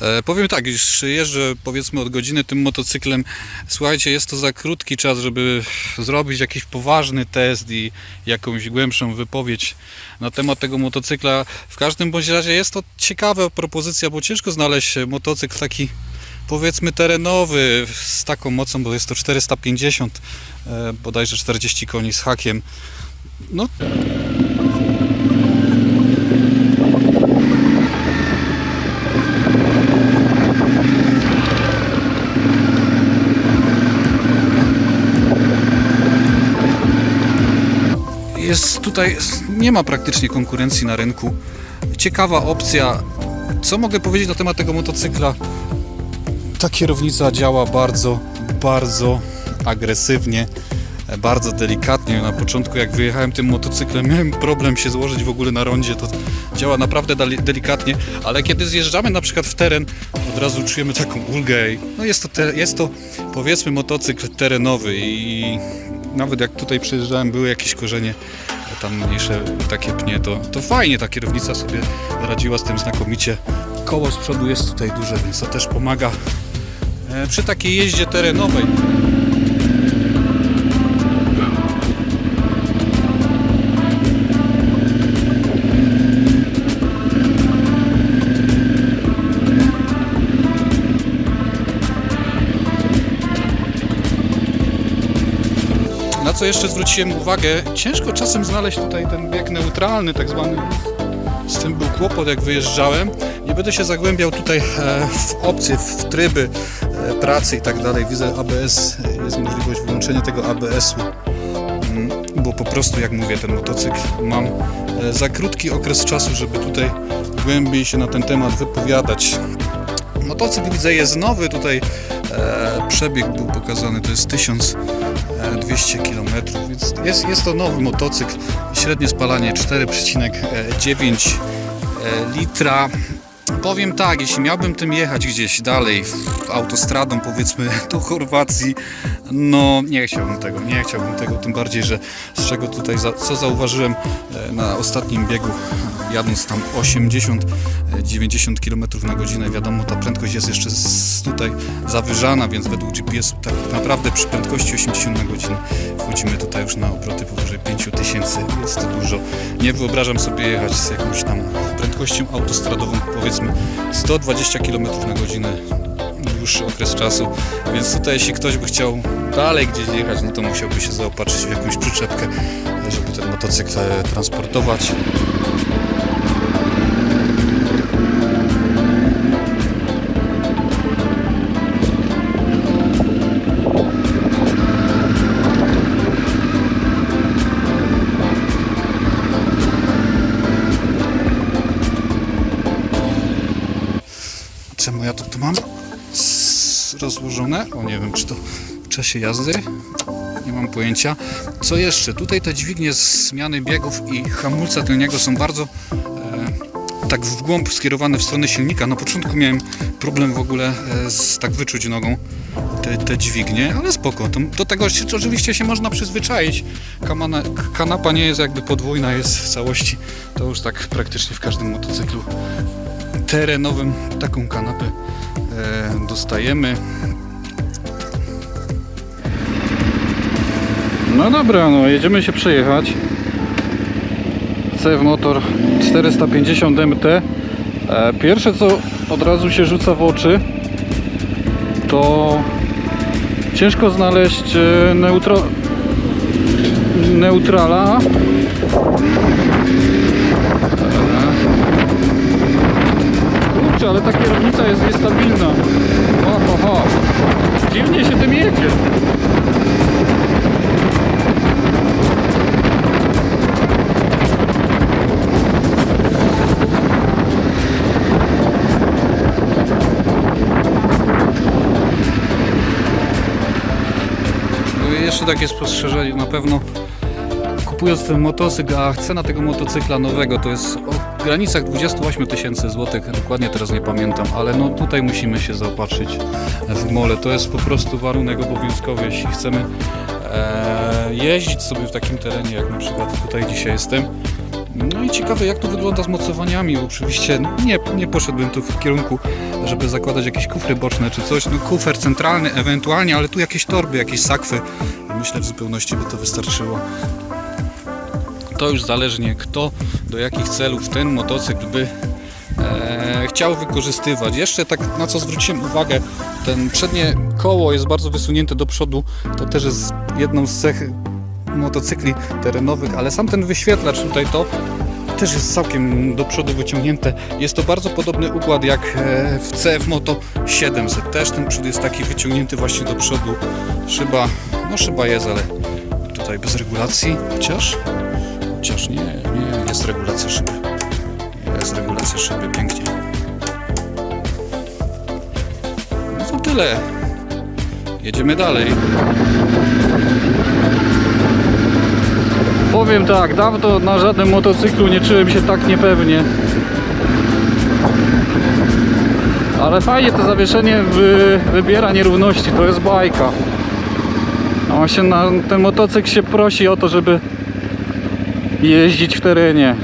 E, powiem tak, już jeżdżę powiedzmy od godziny tym motocyklem. Słuchajcie, jest to za krótki czas, żeby zrobić jakiś poważny test i jakąś głębszą wypowiedź na temat tego motocykla. W każdym bądź razie jest to ciekawa propozycja, bo ciężko znaleźć motocykl taki powiedzmy terenowy z taką mocą, bo jest to 450, e, bodajże 40 koni z hakiem. No jest tutaj, nie ma praktycznie konkurencji na rynku. Ciekawa opcja. Co mogę powiedzieć na temat tego motocykla? Ta kierownica działa bardzo, bardzo agresywnie, bardzo delikatnie. Na początku, jak wyjechałem tym motocyklem, miałem problem się złożyć w ogóle na rondzie. To działa naprawdę delikatnie, ale kiedy zjeżdżamy na przykład w teren, od razu czujemy taką ulgę. No jest to, jest to powiedzmy motocykl terenowy i nawet jak tutaj przyjeżdżałem, były jakieś korzenie, tam mniejsze takie pnie, to, to fajnie ta kierownica sobie radziła z tym znakomicie. Koło z przodu jest tutaj duże, więc to też pomaga e, przy takiej jeździe terenowej. Co jeszcze zwróciłem uwagę, ciężko czasem znaleźć tutaj ten bieg neutralny, tak zwany. Z tym był kłopot, jak wyjeżdżałem. Nie będę się zagłębiał tutaj e, w opcje, w tryby e, pracy i tak dalej. Widzę ABS, jest możliwość wyłączenia tego ABS-u, Mm, bo po prostu, jak mówię, ten motocykl mam e, za krótki okres czasu, żeby tutaj głębiej się na ten temat wypowiadać. Motocykl widzę jest nowy, tutaj przebieg był pokazany, to jest 1200 km, więc jest, jest to nowy motocykl, średnie spalanie 4,9 e, litra. Powiem tak, jeśli miałbym tym jechać gdzieś dalej, autostradą powiedzmy do Chorwacji, no nie chciałbym tego, nie chciałbym tego, tym bardziej, że z czego tutaj, za, co zauważyłem e, na ostatnim biegu, jadąc tam 80 e, 90 km na godzinę. Wiadomo, ta prędkość jest jeszcze tutaj zawyżana, więc według GPS-u tak naprawdę przy prędkości 80 na godzinę wchodzimy tutaj już na obroty powyżej 5000, jest to dużo. Nie wyobrażam sobie jechać z jakąś tam prędkością autostradową, powiedzmy 120 km na godzinę dłuższy okres czasu, więc tutaj jeśli ktoś by chciał dalej gdzieś jechać, no to musiałby się zaopatrzyć w jakąś przyczepkę, żeby ten motocykl e, transportować. Ja to tu mam rozłożone? O nie wiem, czy to w czasie jazdy? Nie mam pojęcia. Co jeszcze? Tutaj te dźwignie zmiany biegów i hamulca tylniego są bardzo e, tak w głąb skierowane w stronę silnika. Na początku miałem problem w ogóle e, z tak wyczuć nogą te, te dźwignie, ale spoko. To, do tego się, oczywiście się można przyzwyczaić. Kamana, kanapa nie jest jakby podwójna, jest w całości. To już tak praktycznie w każdym motocyklu terenowym taką kanapę e, dostajemy. No dobra, no jedziemy się przejechać. CF Motor 450 MT. E, pierwsze co od razu się rzuca w oczy to ciężko znaleźć e, neutro... neutrala. Kurczę, ale ta kierownica jest niestabilna. O, ho. Dziwnie się tym jedzie. No jeszcze takie spostrzeżenie, na pewno kupując ten motocykl, a cena tego motocykla nowego to jest o granicach 28 tysięcy złotych, dokładnie teraz nie pamiętam, ale no tutaj musimy się zaopatrzyć w mole. To jest po prostu warunek obowiązkowy, jeśli chcemy e, jeździć sobie w takim terenie, jak na przykład tutaj dzisiaj jestem, No i ciekawe jak to wygląda z mocowaniami. Oczywiście nie, nie poszedłbym tu w kierunku, żeby zakładać jakieś kufry boczne czy coś. No kufer centralny ewentualnie, ale tu jakieś torby, jakieś sakwy. Myślę w zupełności by to wystarczyło. To już zależnie kto do jakich celów ten motocykl by e, chciał wykorzystywać. Jeszcze tak na co zwróciłem uwagę, ten przednie koło jest bardzo wysunięte do przodu. To też jest jedną z cech motocykli terenowych, ale sam ten wyświetlacz tutaj to też jest całkiem do przodu wyciągnięte. Jest to bardzo podobny układ jak e, w CF Moto 700. Też ten przód jest taki wyciągnięty właśnie do przodu. Szyba, no szyba jest, ale tutaj bez regulacji. Chociaż, chociaż nie, nie, jest regulacja szyby. Jest regulacja szyby, pięknie. No to tyle. Jedziemy dalej. Powiem tak, dawno na żadnym motocyklu nie czułem się tak niepewnie. Ale fajnie to zawieszenie wy, wybiera nierówności, to jest bajka. A właśnie na ten motocykl się prosi o to, żeby jeździć w terenie.